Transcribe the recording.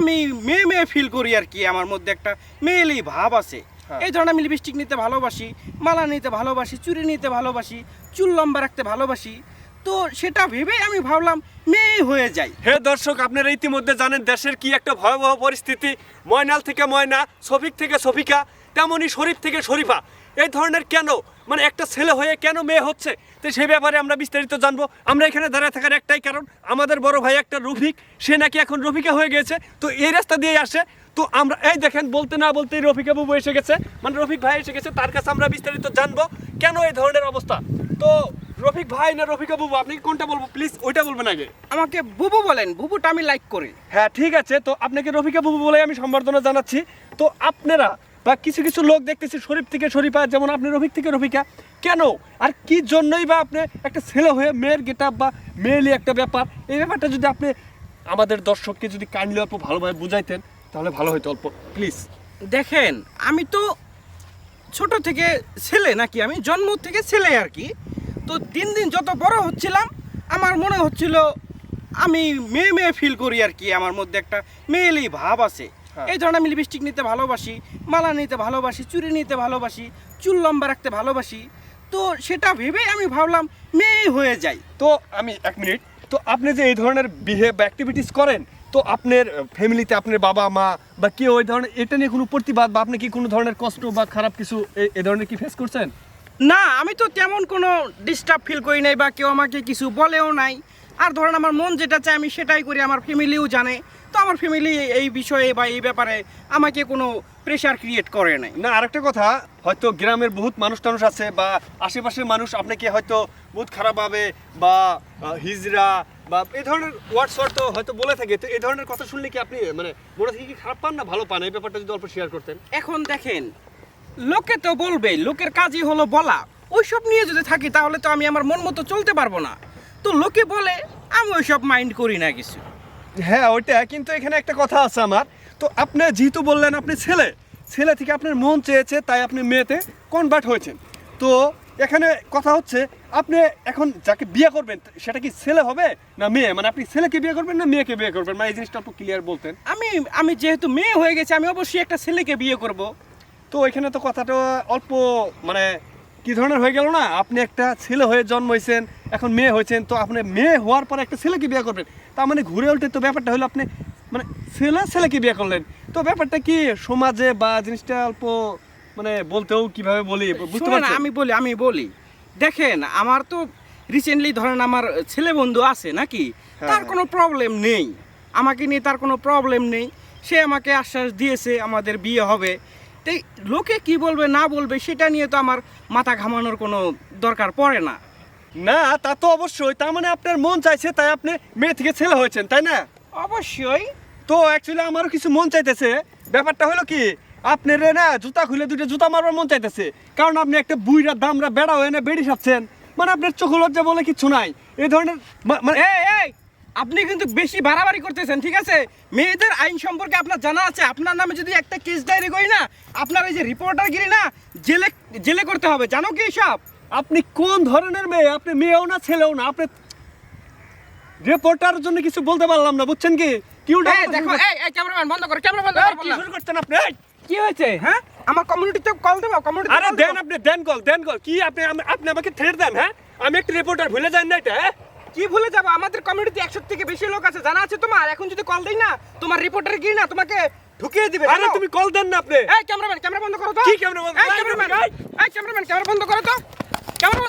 আমি মেয়ে মেয়ে ফিল করি আর কি আমার মধ্যে একটা মেয়েলি ভাব আছে। হ্যাঁ। এই ধরনের আমি লিপস্টিক নিতে ভালোবাসি মালা নিতে ভালোবাসি চুরি নিতে ভালোবাসি চুল লম্বা রাখতে ভালোবাসি। তো সেটা ভেবেই আমি ভাবলাম মেয়ে হয়ে যাই। হে দর্শক আপনারা ইতিমধ্যে জানেন দেশের কি একটা ভয়াবহ পরিস্থিতি। ময়নাল থেকে ময়না শফিক থেকে শফিকা তেমনই শরীফ থেকে শরীফা। এই ধরনের কেন মানে একটা ছেলে হয়ে কেন মেয়ে হচ্ছে? তো সেই ব্যাপারে আমরা বিস্তারিত জানব। আমরা এখানে দাঁড়িয়ে থাকার একটাই কারণ আমাদের বড় ভাই একটা রফিক সে নাকি এখন রফিকা হয়ে গেছে। তো এই রাস্তা দিয়ে আসে। তো আমরা এই দেখেন বলতে না বলতেই রফিকা বাবু এসে গেছে। মানে রফিক ভাই এসে গেছে তার কাছে আমরা বিস্তারিত জানব। কেন এই ধরনের অবস্থা? তো রফিক ভাই না রফিকা বাবু আপনি কোনটা বলব? প্লিজ ওইটা বলবেন আগে। আমাকে বুবু বলেন বুবুটা আমি লাইক করি। হ্যাঁ ঠিক আছে। তো আপনাকে রফিকা বাবু বলে আমি সম্বর্ধনা জানাচ্ছি। তো আপনারা বা কিছু কিছু লোক দেখতেছি শরীফ থেকে শরীফা, যেমন আপনি রফিক থেকে রফিকা। কেন? আর কি জন্যই বা আপনি একটা ছেলে হয়ে মেয়ের গেট বা মেয়েলি একটা ব্যাপার? এই ব্যাপারটা যদি আপনি আমাদের দর্শককে যদি কাইন্ডলি অল্প ভালোভাবে বুঝাইতেন, তাহলে ভালো হতো অল্প। প্লিজ। দেখেন, আমি তো ছোট থেকে ছেলে নাকি, আমি জন্ম থেকে ছেলে আর কি। তো দিন দিন যত বড় হচ্ছিলাম, আমার মনে হচ্ছিল আমি মেয়ে মেয়ে ফিল করি আর কি, আমার মধ্যে একটা মেয়েলি ভাব আছে। এই ধরনের আমি লিপস্টিক নিতে ভালোবাসি মালা নিতে ভালোবাসি চুড়ি নিতে ভালোবাসি চুল লম্বা রাখতে ভালোবাসি। তো সেটা ভেবেই আমি ভাবলাম মেয়ে হয়ে যাই। তো আমি এক মিনিট তো আপনি যে এই ধরনের বিহেভ অ্যাক্টিভিটিস করেন তো আপনার ফ্যামিলিতে আপনার বাবা মা বা কেউ ওই ধরনের এটা নিয়ে কোনো প্রতিবাদ বা আপনি কি কোনো ধরনের কষ্ট বা খারাপ কিছু এ- ধরনের কি ফেস করছেন? না আমি তো তেমন কোনো ডিস্টার্ব ফিল করি নাই বা কেউ আমাকে কিছু বলেও নাই। আর ধরেন আমার মন যেটা চায় আমি সেটাই করি আমার ফ্যামিলিও জানে। আমার ফ্যামিলি এই বিষয়ে বা এই ব্যাপারে আমাকে কোনো প্রেশার ক্রিয়েট করে নাই। না আরেকটা কথা হয়তো গ্রামের বহুত মানুষ টানুষ আছে বা আশেপাশের মানুষ আপনাকে হয়তো বহুত খারাপভাবে বা হিজরা বা এই ধরনের ওয়ার্ডস ওয়ার্ড তো হয়তো বলে থাকে। তো এই ধরনের কথা শুনলে কি আপনি মানে মনে থেকে কি খারাপ পান না? ভালো পান? এই ব্যাপারটা যদি অল্প শেয়ার করতেন। এখন দেখেন লোকে তো বলবে লোকের কাজই হলো বলা। ওইসব নিয়ে যদি থাকি তাহলে তো আমি আমার মন মতো চলতে পারব না। তো লোকে বলে আমি ওইসব মাইন্ড করি না কিছু। হ্যাঁ ওইটা কিন্তু এখানে একটা কথা আছে আমার। তো আপনি যেহেতু বললেন আপনি ছেলে ছেলে থেকে আপনার মন চেয়েছে তাই আপনি মেয়েতে কনভার্ট হয়েছেন। তো এখানে কথা হচ্ছে আপনি এখন যাকে বিয়ে করবেন সেটা কি ছেলে হবে না মেয়ে? মানে আপনি ছেলেকে বিয়ে করবেন না মেয়েকে বিয়ে করবেন? মানে এই জিনিসটা একটু ক্লিয়ার বলতেন। আমি আমি যেহেতু মেয়ে হয়ে গেছে আমি অবশ্যই একটা ছেলেকে বিয়ে করব। তো এখানে তো কথাটা অল্প মানে কি ধরনের হয়ে গেল না? আপনি একটা ছেলে হয়ে জন্ম হয়েছেন এখন মেয়ে হয়েছেন তো আপনি মেয়ে হওয়ার পর একটা ছেলেকে বিয়ে করবেন। তার মানে ঘুরে উল্টে তো ব্যাপারটা হলো আপনি মানে ছেলে ছেলেকে বিয়ে করলেন। তো ব্যাপারটা কি সমাজে বা জিনিসটা অল্প মানে বলতেও কীভাবে বলি বুঝতে পারছেন? আমি বলি আমি বলি। দেখেন আমার তো রিসেন্টলি ধরেন আমার ছেলে বন্ধু আছে নাকি হ্যাঁ, তার হ্যাঁ। কোনো প্রবলেম নেই। আমাকে নিয়ে তার কোনো প্রবলেম নেই। সে আমাকে আশ্বাস দিয়েছে আমাদের বিয়ে হবে। তাই লোকে কি বলবে না বলবে সেটা নিয়ে তো আমার মাথা ঘামানোর কোনো দরকার পড়ে না। না তা তো অবশ্যই। তার মানে আপনার মন চাইছে তাই আপনি মেয়ে থেকে ছেলে হয়েছেন তাই না? অবশ্যই। তো অ্যাকচুয়ালি আমারও কিছু মন চাইতেছে। ব্যাপারটা হলো কি আপনার না জুতা খুলে দুটো জুতা মারবার মন চাইতেছে। কারণ আপনি একটা বুইরা দামরা বেড়া হয়ে না বেড়ি খাচ্ছেন মানে আপনার চোখ লজ্জা বলে কিছু নাই। এই ধরনের মানে এই এই আপনি কিন্তু বেশি বাড়াবাড়ি করতেছেন ঠিক আছে? মেয়েদের আইন সম্পর্কে আপনার জানা আছে। আপনার নামে যদি একটা কেস ডায়েরি করি না আপনার এই যে রিপোর্টারগিরি না জেলে জেলে করতে হবে। জানো কি সব আপনি কোন ধরনের মেয়ে? আপনি মেয়েও না ছেলেও না? আপনি রিপোর্টার জন্য কিছু বলতে পারলাম না বুঝছেন কি? কি উল্টা দেখো এই এই ক্যামেরাম্যান বন্ধ করো ক্যামেরা বন্ধ করো কি শুরু করছেন আপনি? কি হয়েছে? হ্যাঁ? আমার কমিউনিটিতে কল দেবো কমিউনিটি আরে দেন আপনি দেন কল দেন কল কি আপনি আপনি আমাকে থ্রেট দেন হ্যাঁ? আমি একটা রিপোর্টার ভুলে যান না এটা হ্যাঁ? কি ভুলে যাব? আমাদের কমিউনিটি একশো থেকে বেশি লোক আছে জানা আছে তোমার? এখন যদি কল দেই না তোমার রিপোর্টার গিয়ে না তোমাকে ঢুকিয়ে দিবে আরে? তুমি কল দেন না আপনি। এই ক্যামেরাম্যান ক্যামেরা বন্ধ করো তো। কি ক্যামেরা বন্ধ? এই ক্যামেরাম্যান এই ক্যামেরাম্যান ক্যামেরা বন্ধ করো তো। ক্যামেরা বন্ধ